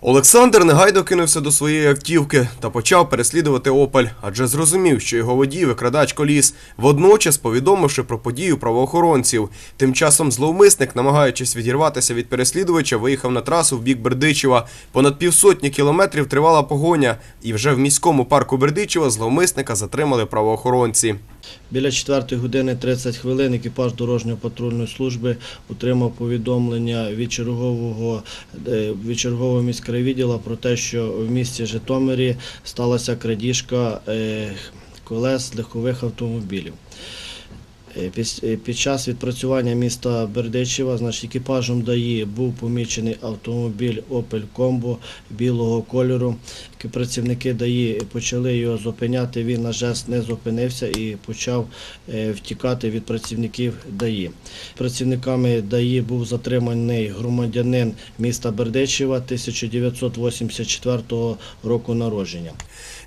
Олександр негайно кинувся до своєї автівки та почав переслідувати Опель, адже зрозумів, що його водій викрадач коліс, водночас повідомивши про подію правоохоронців. Тим часом зловмисник, намагаючись відірватися від переслідувача, виїхав на трасу в бік Бердичева. Понад півсотні кілометрів тривала погоня, і вже в міському парку Бердичева зловмисника затримали правоохоронці. Біля 4 години 30 хвилин екіпаж дорожньо-патрульної служби отримав повідомлення від чергового е, від чергового міськрайвідділа про те, що в місті Житомирі сталася крадіжка е, колес легкових автомобілів. Е, Під, е, час відпрацювання міста Бердичева, значить, екіпажем ДАІ був помічений автомобіль Opel Combo білого кольору. Працівники ДАІ почали його зупиняти. Він на жест не зупинився і почав е, втікати від працівників ДАІ. Працівниками ДАІ був затриманий громадянин міста Бердичева 1984 року народження.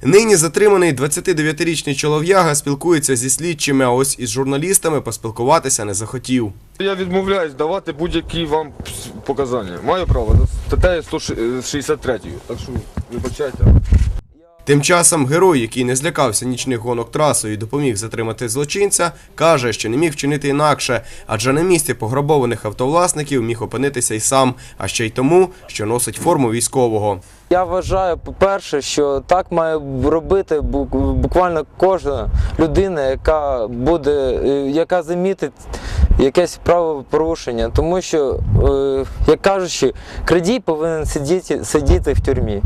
Нині затриманий 29-річний чолов'яга спілкується зі слідчими, а ось із журналістами поспілкуватися не захотів. Я відмовляюсь давати будь-які вам показання. Маю право стаття статтею 163. Так що вибачайте. Тим часом герой, який не злякався нічних гонок трасою і допоміг затримати злочинця, каже, що не міг вчинити інакше, адже на місці пограбованих автовласників міг опинитися й сам, а ще й тому, що носить форму військового. Я вважаю, по-перше, що так має робити бу- буквально кожна людина, яка буде, е, яка замітить якесь правопорушення, тому що, е, як кажучи, крадій повинен сидіти, сидіти в тюрмі.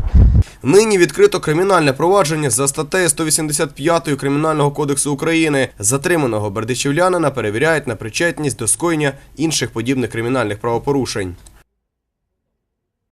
Нині відкрито кримінальне провадження за статтею 185 Кримінального кодексу України. Затриманого бердичівлянина перевіряють на причетність до скоєння інших подібних кримінальних правопорушень.